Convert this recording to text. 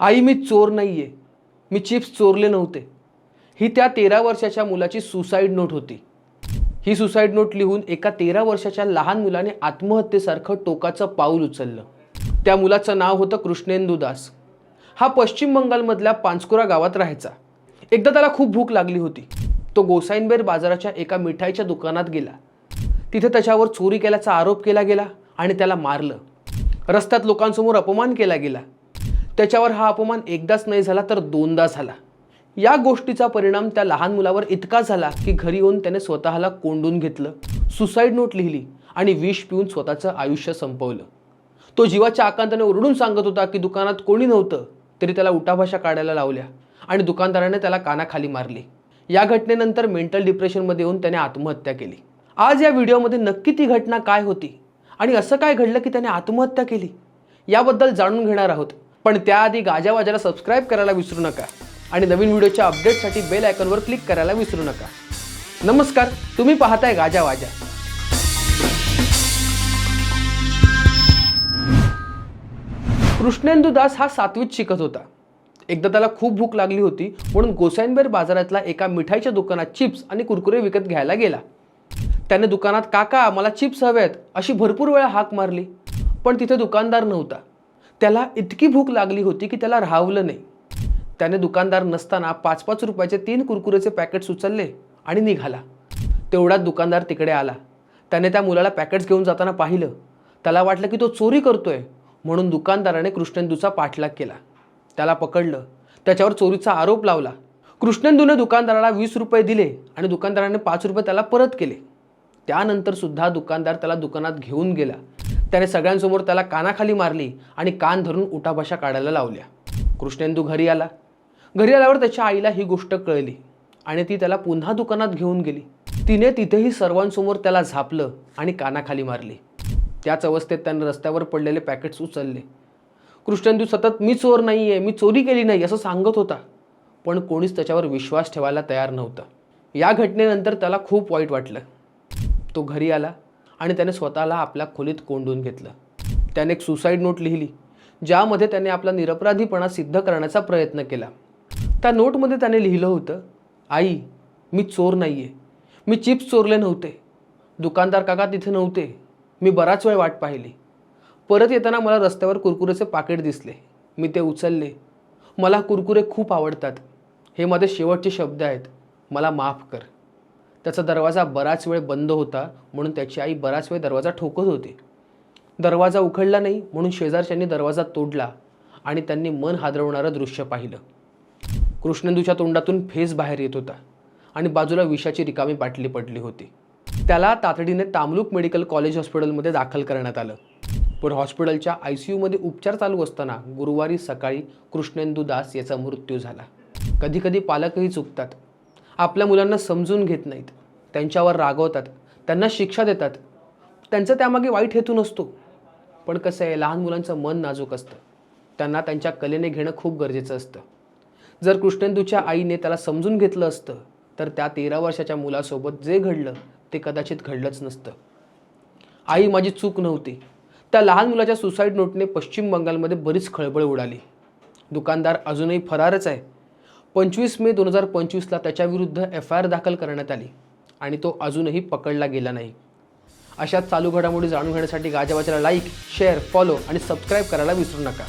आई मी चोर नाही आहे मी चिप्स चोरले नव्हते. ही त्या तेरा वर्षाच्या मुलाची सुसाईड नोट होती. ही सुसाईड नोट लिहून एका तेरा वर्षाच्या लहान मुलाने आत्महत्येसारखं टोकाचं पाऊल उचललं. त्या मुलाचं नाव होतं कृष्णेंदू दास. हा पश्चिम बंगालमधल्या पांचकुरा गावात राहायचा. एकदा त्याला खूप भूक लागली होती. तो गोसाईनबेर बाजाराच्या एका मिठाईच्या दुकानात गेला. तिथे त्याच्यावर चोरी केल्याचा आरोप केला गेला आणि त्याला मारलं. रस्त्यात लोकांसमोर अपमान केला गेला. त्याच्यावर हा अपमान एकदाच नाही झाला तर दोनदा झाला. या गोष्टीचा परिणाम त्या लहान मुलावर इतका झाला की घरी येऊन त्याने स्वतःला कोंडून घेतलं सुसाईड नोट लिहिली आणि विष पिऊन स्वतःचं आयुष्य संपवलं. तो जीवाच्या आकांताने ओरडून सांगत होता की दुकानात कोणी नव्हतं तरी त्याला उठाभाषा काढायला लावल्या आणि दुकानदाराने त्याला कानाखाली मारली. या घटनेनंतर मेंटल डिप्रेशनमध्ये येऊन त्याने आत्महत्या केली. आज या व्हिडिओमध्ये नक्की ती घटना काय होती आणि असं काय घडलं की त्याने आत्महत्या केली याबद्दल जाणून घेणार आहोत. पण त्याआधी गाजावाजाला सबस्क्राईब करायला विसरू नका. आणि नवीन व्हिडिओच्या अपडेटसाठी बेल आयकॉनवर क्लिक करायला विसरू नका. नमस्कार तुम्ही पाहताय गाजावाजा. कृष्णेंदू दास हा सातवीत शिकत होता. एकदा त्याला खूप भूक लागली होती म्हणून गोसाईनबेर बाजारातला एका मिठाईच्या दुकानात चिप्स आणि कुरकुरे विकत घ्यायला गेला. त्याने दुकानात काका मला चिप्स हवेत. अशी भरपूर वेळा हाक मारली. पण तिथे दुकानदार नव्हता. त्याला इतकी भूक लागली होती की त्याला राहावलं नाही. त्याने दुकानदार नसताना पाच पाच रुपयाचे तीन कुरकुरेचे पॅकेट्स उचलले आणि निघाला. तेवढ्यात दुकानदार तिकडे आला. त्याने त्या मुलाला पॅकेट्स घेऊन जाताना पाहिलं. त्याला वाटलं की तो चोरी करतोय म्हणून दुकानदाराने कृष्णेंदूचा पाठलाग केला. त्याला पकडलं. त्याच्यावर चोरीचा आरोप लावला. कृष्णेंदूने दुकानदाराला वीस रुपये दिले आणि दुकानदाराने पाच रुपये त्याला परत केले. त्यानंतर सुद्धा दुकानदार त्याला दुकानात घेऊन गेला. त्याने सगळ्यांसमोर त्याला कानाखाली मारली आणि कान धरून उठाभाषा काढायला लावल्या. कृष्णेंदू घरी आला. घरी आल्यावर त्याच्या आईला ही गोष्ट कळली आणि ती त्याला पुन्हा दुकानात घेऊन गेली. तिने तिथेही सर्वांसमोर त्याला झापलं आणि कानाखाली मारली. त्याच अवस्थेत त्याने रस्त्यावर पडलेले पॅकेट्स उचलले. कृष्णेंदू सतत मी चोर नाही आहे मी चोरी केली नाही असं सांगत होता. पण कोणीच त्याच्यावर विश्वास ठेवायला तयार नव्हतं. या घटनेनंतर त्याला खूप वाईट वाटलं. तो घरी आला. आणि त्याने स्वतःला आपल्या खोलीत कोंडून घेतलं. त्याने एक सुसाईड नोट लिहिली ज्यामध्ये त्याने आपला निरपराधीपणा सिद्ध करण्याचा प्रयत्न केला. त्या नोटमध्ये त्याने लिहिलं होतं आई मी चोर नाही आहे मी चिप्स चोरले नव्हते. दुकानदार काका तिथे नव्हते. मी बराच वेळ वाट पाहिली. परत येताना मला रस्त्यावर कुरकुरेचे पाकिट दिसले. मी ते उचलले. मला कुरकुरे खूप आवडतात. हे माझे शेवटचे शब्द आहेत. मला माफ कर. त्याचा दरवाजा बराच वेळ बंद होता म्हणून त्याची आई बराच वेळ दरवाजा ठोकत होती. दरवाजा उघडला नाही म्हणून शेजारच्यांनी दरवाजा तोडला आणि त्यांनी मन हादरवणारं दृश्य पाहिलं. कृष्णेंदूच्या तोंडातून फेस बाहेर येत होता आणि बाजूला विषाची रिकामी बाटली पडली होती. त्याला तातडीने तामलूक मेडिकल कॉलेज हॉस्पिटलमध्ये दाखल करण्यात आलं. पण हॉस्पिटलच्या आय सी यूमध्ये उपचार चालू असताना गुरुवारी सकाळी कृष्णेंदू दास याचा मृत्यू झाला. कधीकधी पालकही चुकतात. आपल्या मुलांना समजून घेत नाहीत. त्यांच्यावर रागवतात. त्यांना शिक्षा देतात. त्यांचं त्यामागे वाईट हेतू नसतो. पण कसं आहे लहान मुलांचं मन नाजूक असतं. त्यांना त्यांच्या कलेने घेणं खूप गरजेचं असतं. जर कृष्णेंदूच्या आईने त्याला समजून घेतलं असतं तर त्या तेरा वर्षाच्या मुलासोबत जे घडलं ते कदाचित घडलंच नसतं. आई माझी चूक नव्हती. त्या लहान मुलाच्या सुसाईड नोटने पश्चिम बंगालमध्ये बरीच खळबळ उडाली. दुकानदार अजूनही फरारच आहे. पंचवीस मे दोन हजार पंचवीसला त्याच्याविरुद्ध एफ आय आर दाखल करण्यात आली आणि तो अजूनही पकडला गेला नाही. अशाच चालू घडामोडी जाणून घेण्यासाठी गाजावाच्याला लाईक शेअर फॉलो आणि सबस्क्राईब करायला विसरू नका.